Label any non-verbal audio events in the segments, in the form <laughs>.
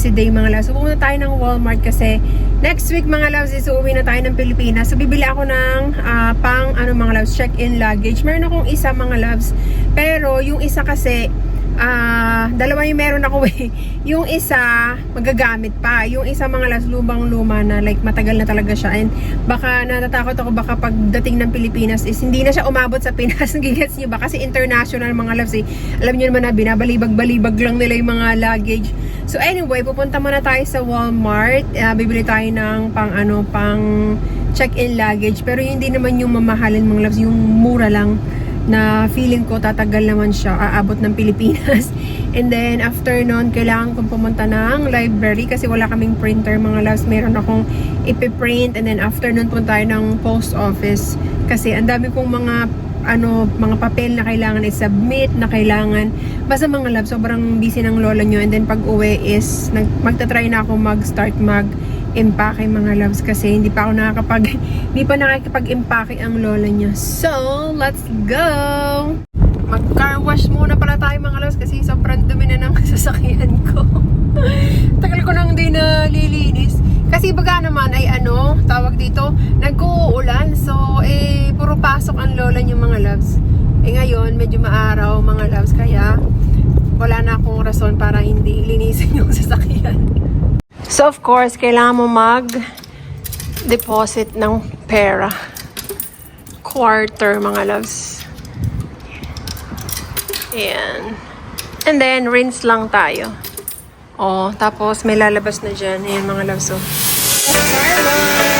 busy day mga loves. So pumunta tayo ng Walmart kasi next week mga loves is uuwi na tayo ng Pilipinas. So bibili ako ng ah, pang ano mga loves, check-in luggage. Meron akong isa mga loves. Pero yung isa kasi ah dalawa yung meron ako eh. <laughs> Yung isa magagamit pa. Yung isa mga loves lumang-luma na like matagal na talaga siya and baka natatakot ako baka pagdating ng Pilipinas is hindi na siya umabot sa Pinas. <laughs> Gigets niyo ba? Kasi international mga loves eh. Alam niyo naman na binabalibag-balibag lang nila yung mga luggage. So anyway, pupunta muna tayo sa Walmart. Ah, bibili tayo ng pang ano, pang check-in luggage. Pero hindi naman yung mamahalin mga loves, yung mura lang na feeling ko tatagal naman siya aabot ng Pilipinas. <laughs> And then after nun, kailangan kong pumunta ng library kasi wala kaming printer mga loves. Meron akong ipiprint and then after nun punta tayo ng post office kasi ang dami kong mga ano, mga papel na kailangan i-submit, na kailangan basta mga love, sobrang busy ng lola nyo and then pag uwi is nag, magta-try na ako mag-start mag impake mga loves kasi hindi pa ako nakakapag <laughs> hindi pa nakakapag-impake ang lola niya. So, let's go! Mag-car wash muna pala tayo mga loves kasi sobrang dumi na ng <laughs> sasakyan ko. <laughs> Tagal ko nang hindi na lilinis. Kasi baga naman ay ano, tawag dito, nag-uulan. So, eh, puro pasok ang lola niyo mga loves. Eh ngayon, medyo maaraw mga loves. Kaya, wala na akong rason para hindi linisin yung sasakyan. So, of course, kailangan mo mag-deposit ng pera. Quarter, mga loves. Ayan. And then, rinse lang tayo. Oh, tapos may lalabas na dyan. Ayan, mga loves. Oh. And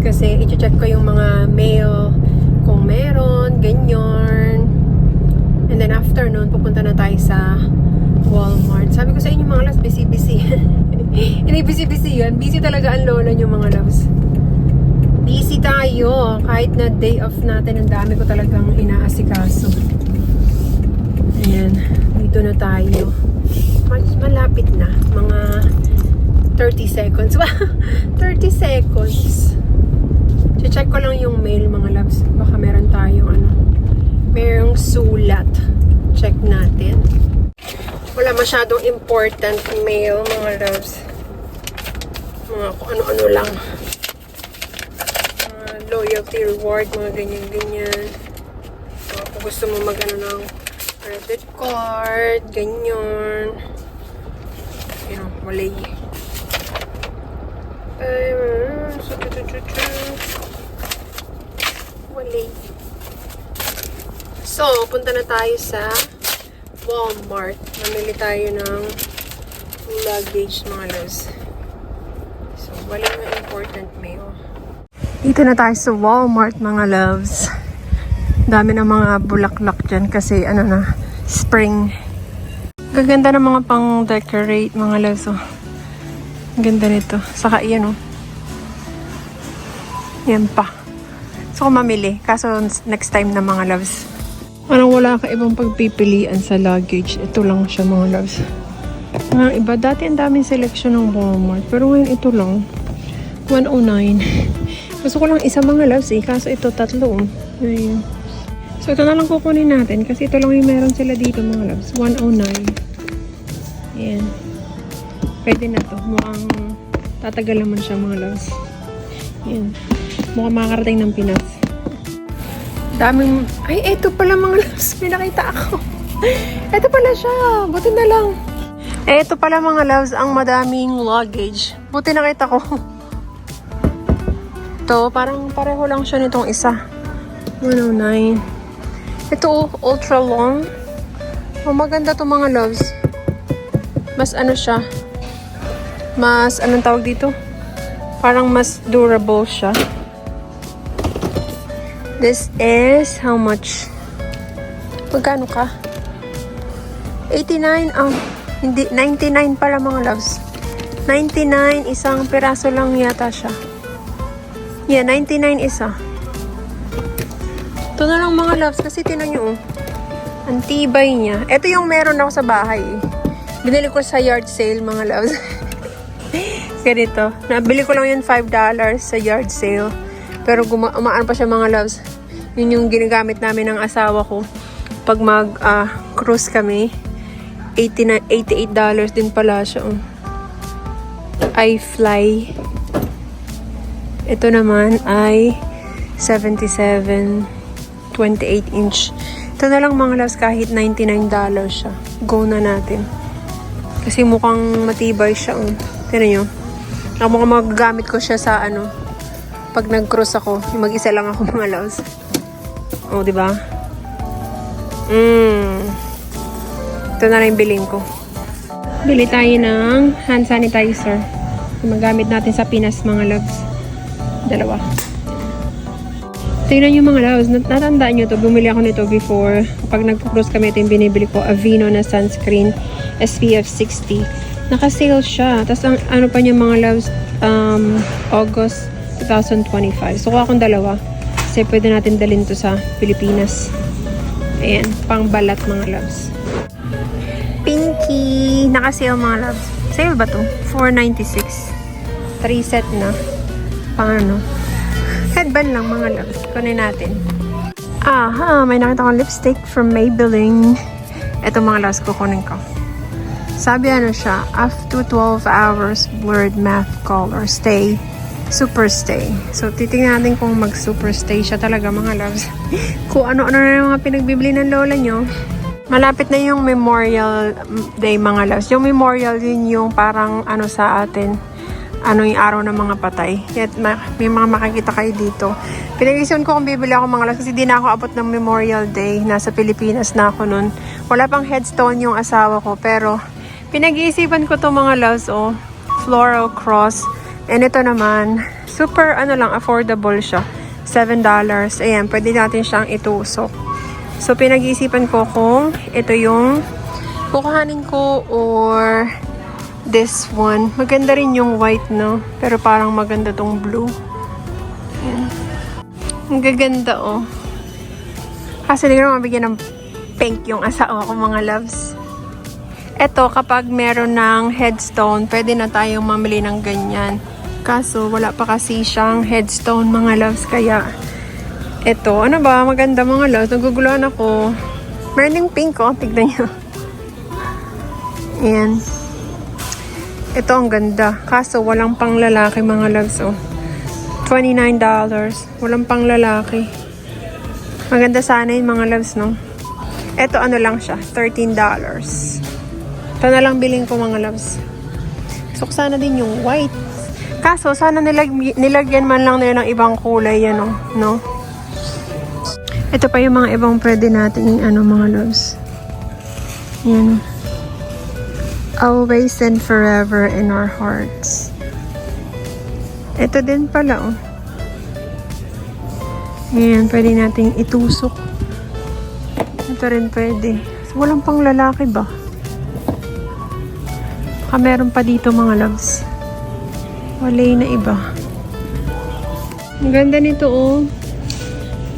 kasi i-check ko yung mga mail kung meron, ganyan. And then after nun, pupunta na tayo sa Walmart. Sabi ko sa inyo mga loves, busy-busy. <laughs> Hindi busy-busy yan. Busy talaga ang lola nyo mga loves. Busy tayo. Kahit na day off natin, ang dami ko talagang inaasikaso. Ayan, dito na tayo. Mas malapit na. Mga 30 seconds. <laughs> 30 seconds. Check ko lang yung mail mga loves. Baka meron tayong ano. Merong sulat. Check natin. Wala masyadong important mail mga loves. Mga ano-ano lang. Mga loyalty reward, mga ganyan-ganyan. So, kung gusto mo mag-ano ng credit card, ganyan. Yun, walay. Ay, mm, so, Walay. So, punta na tayo sa Walmart. Mamili tayo ng luggage, mga loves. So, wala na important mail. Dito na tayo sa Walmart, mga loves. Dami ng mga bulaklak dyan kasi ano na, spring. Gaganda ng mga pang decorate mga loves. Oh. Ang ganda nito. Saka yan oh. Yan pa. So kung mamili. Kaso next time na mga loves. Parang wala ka ibang pagpipilian sa luggage. Ito lang siya mga loves. Mga iba, dati ang daming selection ng Walmart. Pero ngayon ito lang. 109. <laughs> Gusto ko lang isa mga loves eh. Kaso ito tatlo. Ayun. So, ito na lang kukunin natin kasi ito lang yung meron sila dito mga loves. 109. Ayan. Pwede na to. Mukhang tatagal naman siya mga loves. Ayan. Mukhang makakarating ng Pinas. Daming... Ay, eto pala mga loves. <laughs> May nakita ako. eto pala siya. Buti na lang. Eto pala mga loves ang madaming luggage. Buti nakita ko. <laughs> Ito, parang pareho lang siya nitong isa. 109. Ito, ultra long. Oh, maganda to mga loves. Mas ano siya. Mas, anong tawag dito? Parang mas durable siya. This is, how much? Magkano ka? 89, oh. Hindi, 99 pala mga loves. 99, isang piraso lang yata siya. Yeah, 99 isa. Ito na lang mga loves kasi tinan nyo oh. Ang tibay niya. Ito yung meron ako sa bahay. eh. Binili ko sa yard sale mga loves. <laughs> Ganito. Nabili ko lang yun $5 sa yard sale. Pero guma umaan pa siya mga loves. Yun yung ginagamit namin ng asawa ko. Pag mag-cruise kami. 89, $88 din pala siya. Oh. I fly. Ito naman ay 77 28 inch. Ito na lang mga loves kahit $99 siya. Go na natin. Kasi mukhang matibay siya. Oh. Tignan nyo. Mukhang magagamit ko siya sa ano. Pag nag-cruise ako. Mag-isa lang ako mga loves. Oh, di ba? Mmm. Ito na yung bilhin ko. Bili tayo ng hand sanitizer. Yung magamit natin sa Pinas mga loves. Dalawa. Tingnan nyo mga loves. Nat- Natandaan nyo to. Bumili ako nito before. Pag nag-cruise kami, ito yung binibili ko. Aveeno na sunscreen. SPF 60. Naka-sale siya. Tapos ang ano pa niya mga loves, um, August 2025. So, kuha akong dalawa. Kasi pwede natin dalhin to sa Pilipinas. Ayan. Pang balat mga loves. Pinky. Naka-sale mga loves. Sale ba to? 496. 3 set na. Pang ano? <laughs> Headband lang mga loves. Kunin natin. Aha, may nakita akong lipstick from Maybelline. Ito mga loves, kukunin ko. Sabi ano siya, after 12 hours blurred matte color, stay, super stay. So, titingnan natin kung mag super stay siya talaga mga loves. <laughs> kung ano-ano na yung mga pinagbibili ng lola nyo. Malapit na yung Memorial Day mga loves. Yung Memorial din yung parang ano sa atin, ano yung araw ng mga patay. Yet ma- may mga makikita kayo dito. Pinag-isipan ko kung bibili ako mga loves kasi di na ako abot ng Memorial Day. Nasa Pilipinas na ako nun. Wala pang headstone yung asawa ko pero pinag-iisipan ko to mga loves oh. Floral cross. And ito naman, super ano lang, affordable siya. $7. Ayan, pwede natin siyang itusok. So, pinag-iisipan ko kung ito yung kukuhanin ko or this one. Maganda rin yung white, no? Pero parang maganda tong blue. Ayan. Ang gaganda, oh. Kasi hindi ko mabigyan ng pink yung asawa ko, mga loves. Ito, kapag meron ng headstone, pwede na tayong mamili ng ganyan. Kaso, wala pa kasi siyang headstone, mga loves. Kaya, ito, ano ba? Maganda, mga loves. Naguguluhan ako. Meron ding pink, oh. Tignan nyo. Ayan. Ito ang ganda. Kaso walang pang lalaki mga loves oh. $29. Walang pang lalaki. Maganda sana yung mga loves no. Ito ano lang siya. $13. Ito na lang bilhin ko mga loves. Gusto ko sana din yung white. Kaso sana nilag nilagyan man lang nila ng ibang kulay yan oh. No? Ito pa yung mga ibang pwede natin ano mga loves. Yan always and forever in our hearts. Ito din pala, oh. Ayan, pwede nating itusok. Ito rin pwede. Walang pang lalaki ba? Baka meron pa dito mga loves. Wala na iba. Ang ganda nito, oh.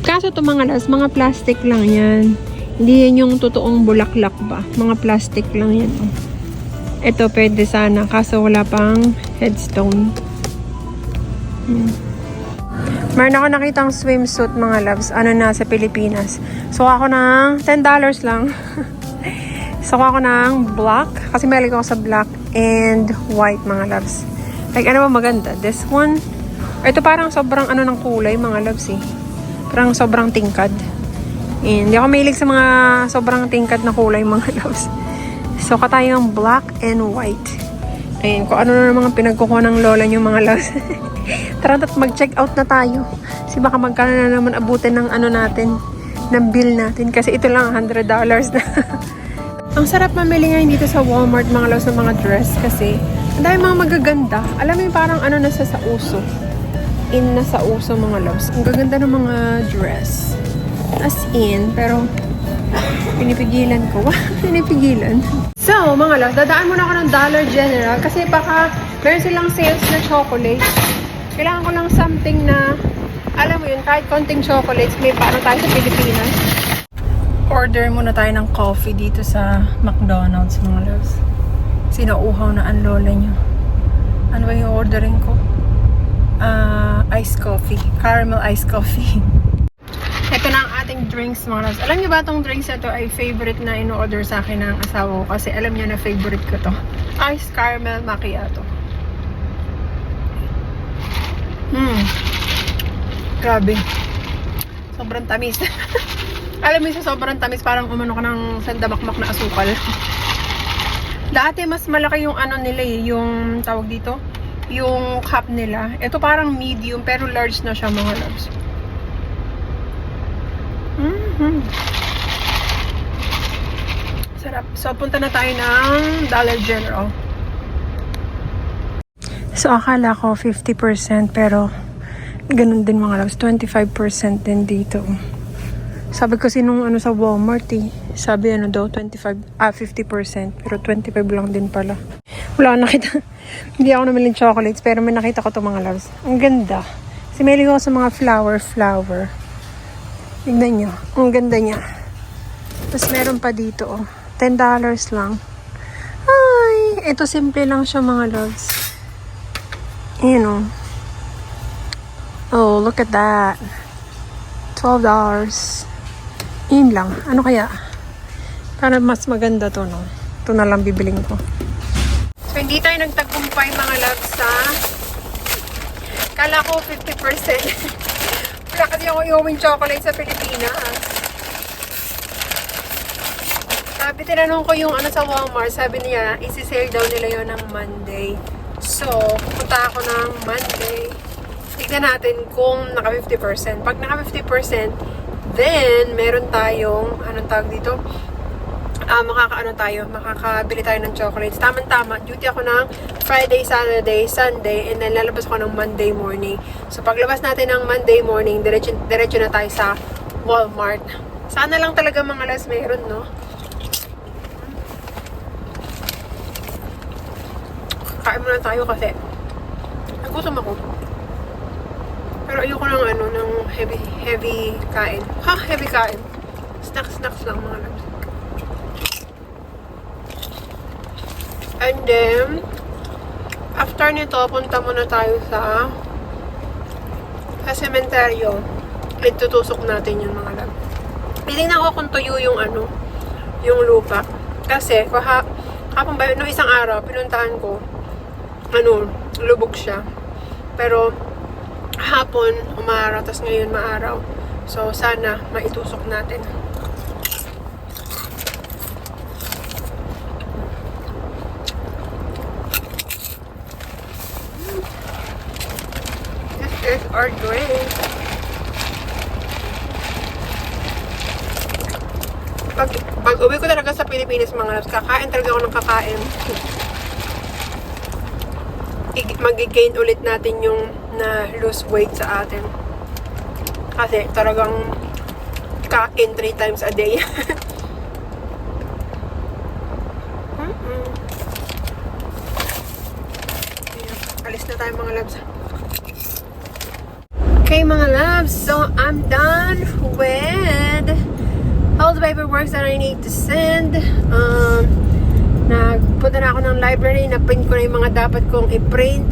Kaso to mga loves, mga plastic lang yan. Hindi yan yung totoong bulaklak ba? Mga plastic lang yan, oh. Ito pwede sana kaso wala pang headstone. Hmm. Meron ako nakitang swimsuit mga loves. Ano na sa Pilipinas. So ako ng $10 lang. <laughs> so ako ng black. Kasi mahilig ako sa black and white mga loves. Like ano ba maganda? This one. Ito parang sobrang ano ng kulay mga loves eh. Parang sobrang tingkad. Hindi ako mahilig sa mga sobrang tingkad na kulay <laughs> mga loves. So, katayang black and white. Ayan, kung ano na mga pinagkukuha ng lola niyo mga loves. <laughs> Tara at mag-check out na tayo. Kasi baka magkano na naman abutin ng ano natin, ng bill natin. Kasi ito lang, $100 na. <laughs> Ang sarap mamili ngayon dito sa Walmart mga loves ng mga dress kasi dami mga magaganda. Alam mo yung parang ano na sa uso. In na sa uso mga loves. Ang gaganda ng mga dress. As in, pero <laughs> Pinipigilan ko. <laughs> Pinipigilan. So, mga love, dadaan muna ako ng Dollar General kasi baka meron silang sales na chocolate. Kailangan ko lang something na, alam mo yun, kahit konting chocolates, may paano tayo sa Pilipinas. Order muna tayo ng coffee dito sa McDonald's, mga loves. Sinauhaw na ang lola nyo. Ano ba yung ordering ko? Ah, iced coffee. Caramel iced coffee. <laughs> Ito na ang ating drinks mga loves. Alam niyo ba itong drinks na to ay favorite na in-order sa akin ng asawa ko kasi alam niya na favorite ko to. Iced caramel macchiato. Hmm. Grabe. Sobrang tamis. <laughs> alam mo sa sobrang tamis parang umano ka ng sandamakmak na asukal. <laughs> Dati mas malaki yung ano nila eh, yung tawag dito, yung cup nila. Ito parang medium pero large na siya mga loves. Mhm. Sarap. So, punta na tayo ng Dollar General. So, akala ko 50% pero ganun din mga loves. 25% din dito. Sabi kasi nung ano sa Walmart eh. Sabi ano daw 25, ah 50%. Pero 25 lang din pala. Wala nakita. <laughs> Hindi ako namiling chocolates pero may nakita ko to mga loves. Ang ganda. Si Meli ko sa mga flower flower. Tignan nyo. Ang ganda niya. Tapos meron pa dito, oh. $10 lang. Ay, ito simple lang siya mga loves. Ayan, oh. Oh, look at that. $12. Yun lang. Ano kaya? Para mas maganda to, no? Ito na lang bibiling ko. So, hindi tayo nagtagumpay mga loves sa Kala ko 50%. <laughs> Wala kasi ako iuwing chocolate sa Pilipinas. Sabi, tinanong ko yung ano sa Walmart, sabi niya, isi-sale daw nila yon ng Monday. So, pupunta ako ng Monday. Tignan natin kung naka 50%. Pag naka 50%, then, meron tayong, anong tawag dito? Ah, makakaano tayo, makakabili tayo ng chocolates. Tama-tama, duty ako ng Friday, Saturday, Sunday, and then lalabas ako ng Monday morning. So, paglabas natin ng Monday morning, diretso, diretso na tayo sa Walmart. Sana lang talaga mga las meron, no? Kain muna tayo kasi nagutom ako. Pero ayoko ng ano, ng heavy, heavy kain. Ha? Heavy kain. Snacks, snacks lang mga loves. And then, after nito, punta muna tayo sa sa sementeryo. Itutusok natin yung mga lab. Titingnan ko kung tuyo yung ano, yung lupa. Kasi, kaha, kapag ba, no isang araw, pinuntahan ko, ano, lubog siya. Pero, hapon, umaraw, tapos ngayon maaraw. So, sana maitusok natin. This is our drink. Pag, pag uwi ko talaga sa Pilipinas mga loves, kakain talaga ako ng kakain. <laughs> Mag-gain ulit natin yung na lose weight sa atin. Kasi talagang kain 3 times a day. <laughs> Alis na tayo mga loves. Okay mga loves, so I'm done with all the paperwork that I need to send. Um, nagpunta na ako ng library, na-print ko na yung mga dapat kong i-print.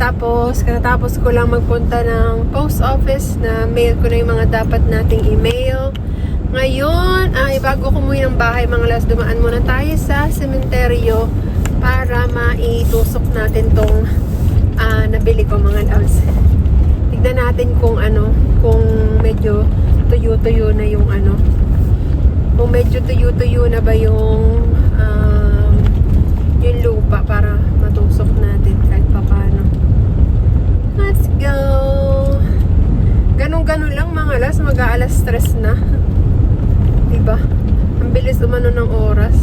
Tapos, katapos ko lang magpunta ng post office na mail ko na yung mga dapat nating email. Ngayon, ay bago ko umuwi ng bahay, mga las, dumaan muna tayo sa sementeryo para maitusok natin tong ah, nabili ko mga loves. Tignan natin kung ano, kung medyo tuyo-tuyo na yung ano, kung medyo tuyo-tuyo na ba yung lupa para matusok natin kahit paano. Let's go! Ganun-ganun lang mga alas, mag-aalas stress na. <laughs> diba? Ang bilis umano ng oras.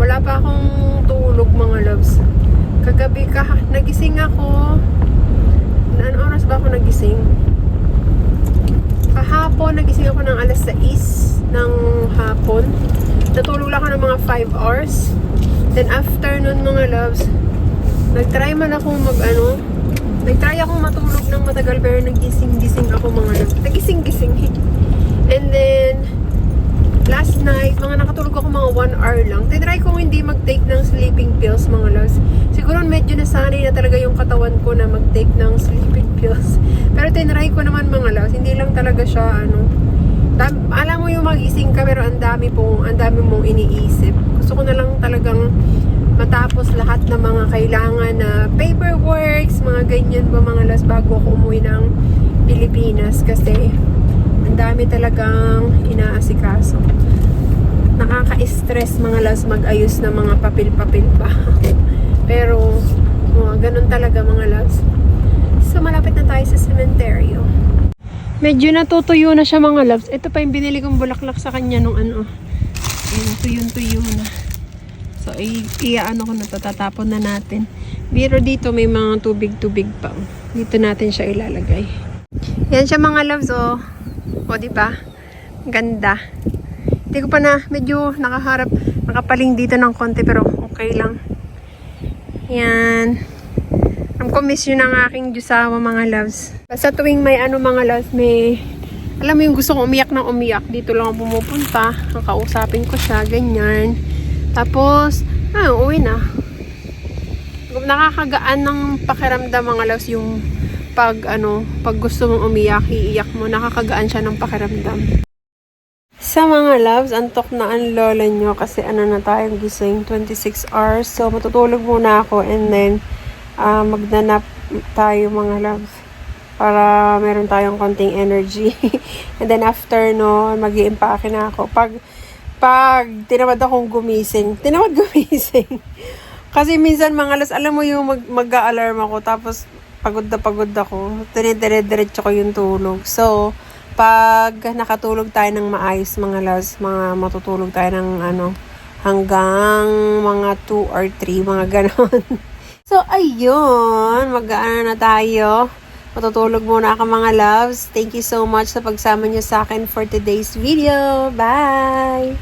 Wala pa akong tulog mga loves. Kagabi ka, nagising ako. Na, ano oras ba ako nagising? Kahapon, nagising ako ng alas 6 ng hapon. Natulog lang ako ng mga 5 hours. Then after nun mga loves, nagtry man ako mag ano, nagtry akong matulog ng matagal pero nagising-gising ako mga loves. Nagising-gising. <laughs> And then, last night, mga nakatulog ako mga 1 hour lang. Tinry kong hindi mag-take ng sleeping pills, mga loves. Siguro medyo nasanay na talaga yung katawan ko na mag-take ng <laughs> sleeping pills. Pero tinry ko naman, mga loves. Hindi lang talaga siya, ano, dam- alam mo yung magising ka pero ang dami pong, ang dami mong iniisip. Gusto ko na lang talagang matapos lahat ng mga kailangan na paperworks, mga ganyan ba mga loves bago ako umuwi ng Pilipinas kasi ang dami talagang inaasikaso. Nakaka-stress mga las mag-ayos ng mga papel-papel pa. <laughs> Pero, mga ganun talaga mga las. So, malapit na tayo sa cementerio. Medyo natutuyo na siya mga loves. Ito pa yung binili kong bulaklak sa kanya nung ano. Ayan, tuyo-tuyo na. So, i- i-ano ko na to, na natin. Pero dito may mga tubig-tubig pa. Dito natin siya ilalagay. Yan siya mga loves, oh. O, di ba? Ganda. Hindi ko pa na, medyo nakaharap, nakapaling dito ng konti, pero okay lang. Yan. Ang miss yun ang aking Diyosawa, mga loves. Basta tuwing may ano, mga loves, may, alam mo yung gusto ko umiyak ng umiyak, dito lang ako pumupunta, kakausapin ko siya, ganyan. Tapos, ah, uwi na. Nakakagaan ng pakiramdam, mga loves, yung pag ano, pag gusto mong umiyak, iiyak mo, nakakagaan siya ng pakiramdam. Sa mga loves, antok na ang lola nyo kasi ano na tayong gising, 26 hours. So, matutulog muna ako and then ah magnanap tayo mga loves para meron tayong konting energy. <laughs> and then after no, mag na ako. Pag, pag tinamad akong gumising, tinamad <laughs> gumising. Kasi minsan mga las, alam mo yung mag, mag-alarm ako tapos pagod na pagod ako. Dinidire-diretso ko yung tulog. So, pag nakatulog tayo ng maayos mga las, mga matutulog tayo ng ano, hanggang mga 2 or 3, mga ganon. <laughs> so, ayun, mag-ano na tayo. Matutulog muna ako mga loves. Thank you so much sa pagsama niyo sa akin for today's video. Bye!